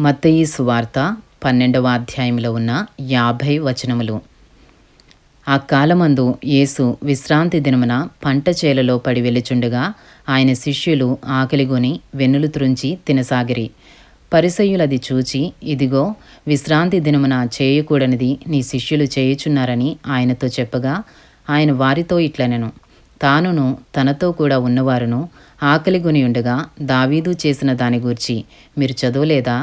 మత్తయి సువార్త పన్నెండవ అధ్యాయంలో ఉన్న యాభై వచనములు. ఆ కాలమందు యేసు విశ్రాంతి దినమున పంట చేలలో పడి వెలుచుండగా ఆయన శిష్యులు ఆకలిగొని వెన్నులు త్రుంచి తినసాగిరి. పరిసయ్యులది చూచి ఇదిగో విశ్రాంతి దినమున చేయకూడనిది నీ శిష్యులు చేయుచున్నారని ఆయనతో చెప్పగా ఆయన వారితో ఇట్లనెను తానును తనతో కూడా ఉన్నవారును ఆకలిగొని ఉండగా దావీదు చేసిన దాని గూర్చి మీరు చదవలేదా?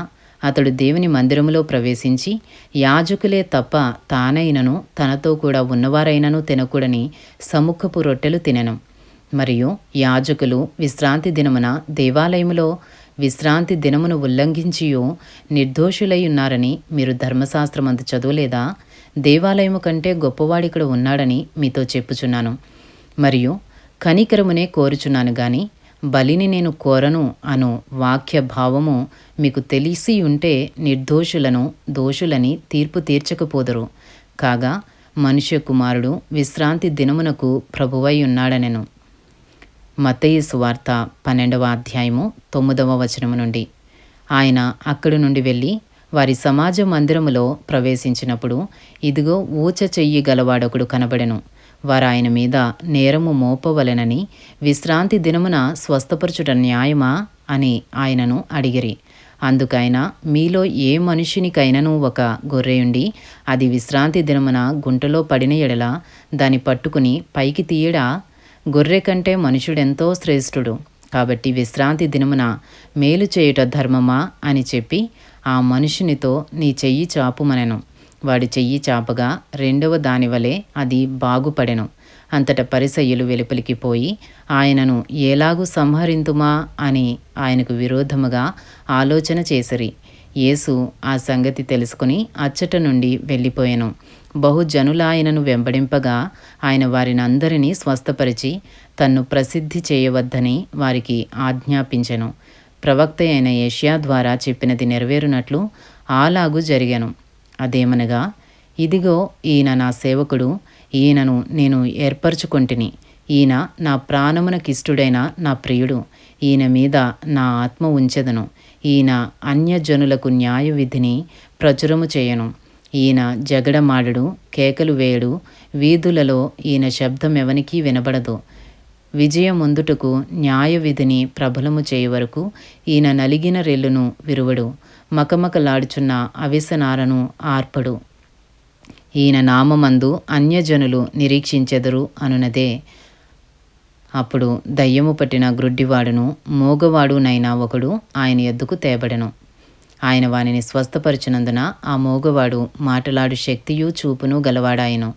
అతడు దేవుని మందిరములో ప్రవేశించి యాజకులే తప్ప తానైనను తనతో కూడా ఉన్నవారైనను తినకూడని సముఖపు రొట్టెలు తినెను. మరియు యాజకులు విశ్రాంతి దినమున దేవాలయములో విశ్రాంతి దినమును ఉల్లంఘించియో నిర్దోషులై ఉన్నారని మీరు ధర్మశాస్త్రమందు చదువులేదా? దేవాలయము కంటే గొప్పవాడిక్కడ ఉన్నాడని మీతో చెప్పుచున్నాను. మరియు కనికరమునే కోరుచున్నాను గాని బలిని నేను కోరను అను వాక్య భావము మీకు తెలిసి ఉంటే నిర్దోషులను దోషులని తీర్పు తీర్చకపోదురు. కాగా మనుష్య కుమారుడు విశ్రాంతి దినమునకు ప్రభువై ఉన్నాడనెను. మతయి సువార్త పన్నెండవ అధ్యాయము తొమ్మిదవ వచనము నుండి. ఆయన అక్కడి నుండి వెళ్ళి వారి సమాజ మందిరములో ప్రవేశించినప్పుడు ఇదిగో ఊచ చెయ్యి గలవాడొకడు కనబడెను. వారు ఆయన మీద నేరము మోపవలెనని విశ్రాంతి దినమున స్వస్థపరచుట న్యాయమా? అని ఆయనను అడిగిరి. అందుకైన మీలో ఏ మనుషునికైనను ఒక గొర్రెయుండి అది విశ్రాంతి దినమున గుంటలో పడిన ఎడల దాని పట్టుకుని పైకి తీయడా? గొర్రె కంటే మనుషుడెంతో శ్రేష్ఠుడు. కాబట్టి విశ్రాంతి దినమున మేలు చేయుట ధర్మమా? అని చెప్పి ఆ మనుషునితో నీ చెయ్యి చాపుమనెను. వాడి చెయ్యి చాపగా రెండవ దానివలే అది బాగుపడెను. అంతట పరిసయ్యులు వెలుపలికి పోయి ఆయనను ఏలాగు సంహరింతుమా అని ఆయనకు విరోధముగా ఆలోచన చేసిరి. యేసు ఆ సంగతి తెలుసుకుని అచ్చట నుండి వెళ్ళిపోయాను. బహుజనులాయనను వెంబడింపగా ఆయన వారినందరినీ స్వస్థపరిచి తన్ను ప్రసిద్ధి చేయవద్దని వారికి ఆజ్ఞాపించెను. ప్రవక్త అయిన ఏషియా ద్వారా చెప్పినది నెరవేరునట్లు ఆలాగు జరిగాను. అదేమనగా ఇదిగో ఈయన నా సేవకుడు ఈయనను నేను ఏర్పరచుకొంటిని. ఈయన నా ప్రాణమునకిష్టుడైన నా ప్రియుడు. ఈయన మీద నా ఆత్మ ఉంచెదను. ఈయన అన్యజనులకు న్యాయ విధిని ప్రచురము చేయను. ఈయన జగడమాడడు కేకలు వేయడు వీధులలో ఈయన శబ్దం ఎవనికి వినబడదు. విజయం ముందుటకు న్యాయ విధిని ప్రబలము చేయవరకు ఈయన నలిగిన రెల్లును విరువడు. మకమకలాడుచున్న అవిసనారను ఆర్పడు. ఈయన నామమందు అన్యజనులు నిరీక్షించెదరు అనునదే. అప్పుడు దయ్యము పట్టిన గ్రుడ్డివాడును మోగవాడునైనా ఒకడు ఆయన ఎద్దుకు తేబడెను. ఆయన వానిని స్వస్థపరిచినందున ఆ మోగవాడు మాటలాడు శక్తియు చూపును గలవాడాయను.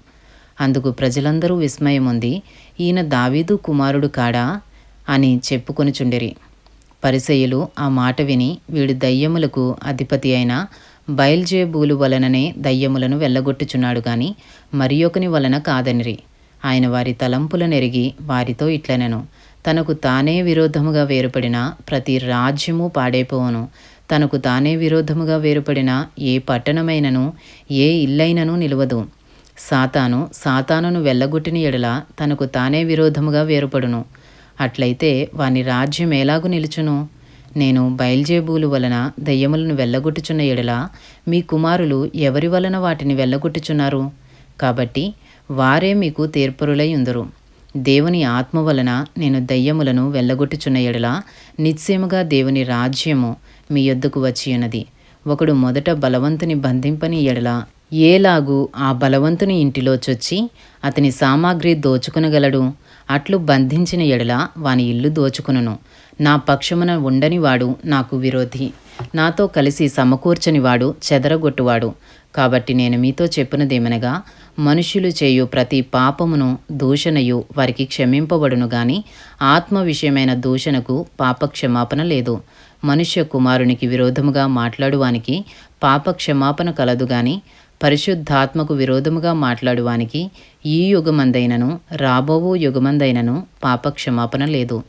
అందుకు ప్రజలందరూ విస్మయముంది ఈయన దావీదు కుమారుడు కాడా అని చెప్పుకొనుచుండిరి. పరిసయులు ఆ మాట విని వీడు దయ్యములకు అధిపతి అయిన బయల్జేబూలు వలననే దయ్యములను వెళ్ళగొట్టుచున్నాడు గాని మరి ఒకని వలన కాదనిరి. ఆయన వారి తలంపులనెరిగి వారితో ఇట్లనెను తనకు తానే విరోధముగా వేరుపడిన ప్రతి రాజ్యము పాడైపోవును తనకు తానే విరోధముగా వేరుపడిన ఏ పట్టణమైనను ఏ ఇల్లైనను నిలవదు. సాతాను సాతానును వెళ్ళగొట్టిన ఎడల తనకు తానే విరోధముగా వేరుపడును. అట్లయితే వాని రాజ్యం ఎలాగు నిలుచును? నేను బయల్జేబూలు వలన దయ్యములను వెళ్ళగొట్టుచున్న ఎడల మీ కుమారులు ఎవరి వలన వాటిని వెళ్ళగొట్టుచున్నారు? కాబట్టి వారే మీకు తీర్పరులై ఉందరు. దేవుని ఆత్మ వలన నేను దయ్యములను వెళ్ళగొట్టుచున్న ఎడల నిశ్చయముగా దేవుని రాజ్యము మీ యొద్దకు వచ్చియున్నది ఒకడు మొదట బలవంతుని బంధింపని ఎడల ఏలాగు ఆ బలవంతుని ఇంటిలో చొచ్చి అతని సామాగ్రి దోచుకునగలడు. అట్లు బంధించిన ఎడల వాని ఇల్లు దోచుకును నా పక్షమున ఉండనివాడు నాకు విరోధి. నాతో కలిసి సమకూర్చని వాడు చెదరగొట్టువాడు. కాబట్టి నేను మీతో చెప్పినదేమనగా మనుష్యులు చేయు ప్రతి పాపమును దూషణయు వారికి క్షమింపబడును గాని ఆత్మ విషయమైన దూషణకు పాపక్షమాపణ లేదు. మనుష్య కుమారునికి విరోధముగా మాట్లాడువానికి పాపక్షమాపణ కలదు గాని పరిశుద్ధాత్మకు విరోధముగా మాట్లాడువానికి ఈ యుగమందైనను రాబోవు యుగమందైనను పాపక్షమాపణ లేదు.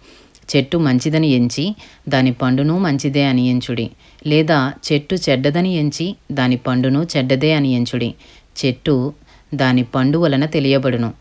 చెట్టు మంచిదని ఎంచి దాని పండును మంచిదే అని ఎంచుడి. లేదా చెట్టు చెడ్డదని ఎంచి దాని పండును చెడ్డదే అని ఎంచుడి. చెట్టు దాని పండు వలన తెలియబడును.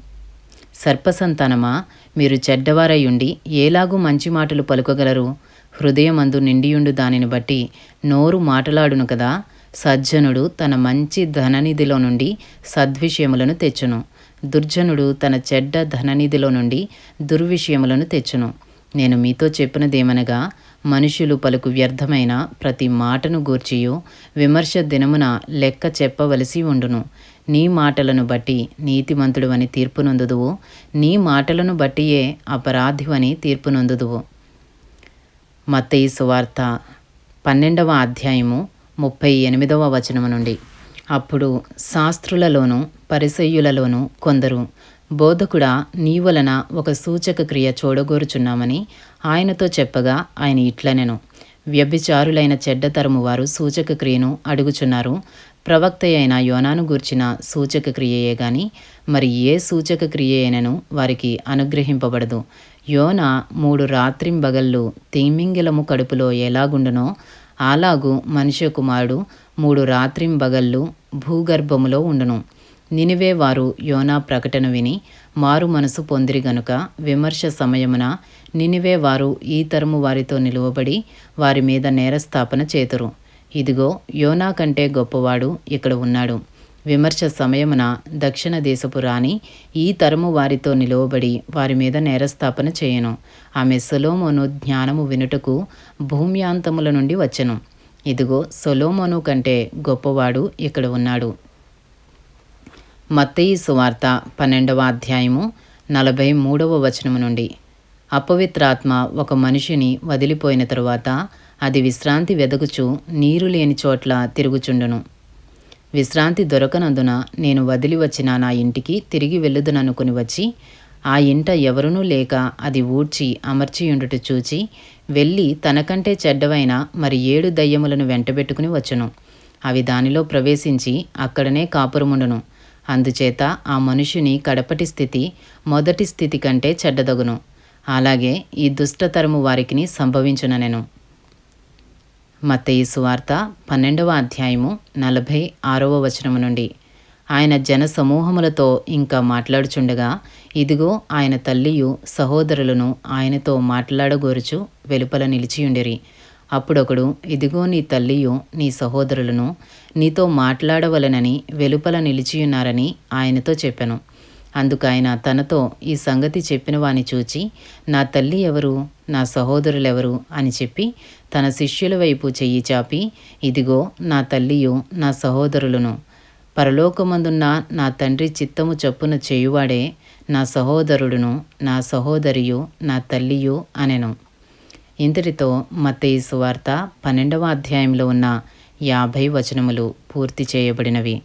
సర్పసంతానమా మీరు చెడ్డవారై ఉండి ఏలాగూ మంచి మాటలు పలుకగలరు? హృదయమందు నిండియుండు దానిని బట్టి నోరు మాటలాడును కదా? సజ్జనుడు తన మంచి ధననిధిలో నుండి సద్విషయములను తెచ్చును. దుర్జనుడు తన చెడ్డ ధననిధిలో నుండి దుర్విషయములను తెచ్చును. నేను మీతో చెప్పినదేమనగా మనుషులు పలుకు వ్యర్థమైన ప్రతి మాటను గూర్చియు విమర్శ దినమున లెక్క చెప్పవలసి ఉండును. నీ మాటలను బట్టి నీతిమంతుడు అని తీర్పునొందుదువు. నీ మాటలను బట్టియే అపరాధివని తీర్పునందుదువు. మత్తయి సువార్త పన్నెండవ అధ్యాయము ముప్పై ఎనిమిదవ వచనము నుండి. అప్పుడు శాస్త్రులలోనూ పరిసయ్యులలోనూ కొందరు బోధకుడా నీ వలన ఒక సూచక క్రియ చూడగోరుచున్నామని ఆయనతో చెప్పగా ఆయన ఇట్లనెను. వ్యభిచారులైన చెడ్డతరము వారు సూచక క్రియను అడుగుచున్నారు. ప్రవక్త అయిన యోనాను గూర్చిన సూచక క్రియయే గాని మరి ఏ సూచక క్రియయైనను వారికి అనుగ్రహింపబడదు. యోన మూడు రాత్రింబగళ్ళు తిమ్మింగిలము కడుపులో ఎలాగుండునో అలాగు మనుష్య కుమారుడు మూడు రాత్రింబగళ్ళు భూగర్భములో ఉండును. నినివే వారు యోనా ప్రకటన విని మారు మనసు పొందిరి గనుక విమర్శ సమయమున నినివే వారు ఈ తరము వారితో నిలువబడి వారి మీద నేరస్థాపన చేతురు. ఇదిగో యోనా కంటే గొప్పవాడు ఇక్కడ ఉన్నాడు. విమర్శ సమయమున దక్షిణ దేశపు రాణి ఈ తరము వారితో నిలువబడి వారి మీద నేరస్థాపన చేయను. ఆమె సొలోమోను జ్ఞానము వినుటకు భూమ్యాంతముల నుండి వచ్చెను. ఇదిగో సొలోమోను కంటే గొప్పవాడు ఇక్కడ ఉన్నాడు. మత్తయి సువార్త పన్నెండవ అధ్యాయము నలభై మూడవ వచనము నుండి. అపవిత్రాత్మ ఒక మనిషిని వదిలిపోయిన తరువాత అది విశ్రాంతి వెదకుచు నీరు లేని చోట్ల తిరుగుచుండును. విశ్రాంతి దొరకనందున నేను వదిలి వచ్చిన నా ఇంటికి తిరిగి వెళ్ళుదననుకుని వచ్చి ఆ ఇంట ఎవరునూ లేక అది ఊడ్చి అమర్చియుండుట చూచి వెళ్ళి తనకంటే చెడ్డవైన మరి ఏడు దయ్యములను వెంటబెట్టుకుని వచ్చును. అవి దానిలో ప్రవేశించి అక్కడనే కాపురముండును. అందుచేత ఆ మనుషుని కడపటి స్థితి మొదటి స్థితి కంటే చెడ్డదగును. అలాగే ఈ దుష్టతరము వారికి సంభవించుననెను. మత్తయి సువార్త పన్నెండవ అధ్యాయము నలభై ఆరవ వచనము నుండి. ఆయన జన సమూహములతో ఇంకా మాట్లాడుచుండగా ఇదిగో ఆయన తల్లియు సహోదరులను ఆయనతో మాట్లాడగోరుచు వెలుపల నిలిచియుండిరి. అప్పుడొకడు ఇదిగో నీ తల్లియు నీ సహోదరులను నీతో మాట్లాడవలనని వెలుపల నిలిచియున్నారని ఆయనతో చెప్పాను. అందుకైన తనతో ఈ సంగతి చెప్పిన వాని చూచి నా తల్లి ఎవరు? నా సహోదరులెవరు? అని చెప్పి తన శిష్యుల వైపు చెయ్యి చాపి ఇదిగో నా తల్లియు నా సహోదరులను. పరలోకమందున్న నా తండ్రి చిత్తము చొప్పున చేయువాడే నా సహోదరుడును నా సహోదరియు నా తల్లియు అనెను. ఇంతటితో మత్తయి సువార్త పన్నెండవ అధ్యాయంలో ఉన్న యాభై వచనములు పూర్తి చేయబడినవి.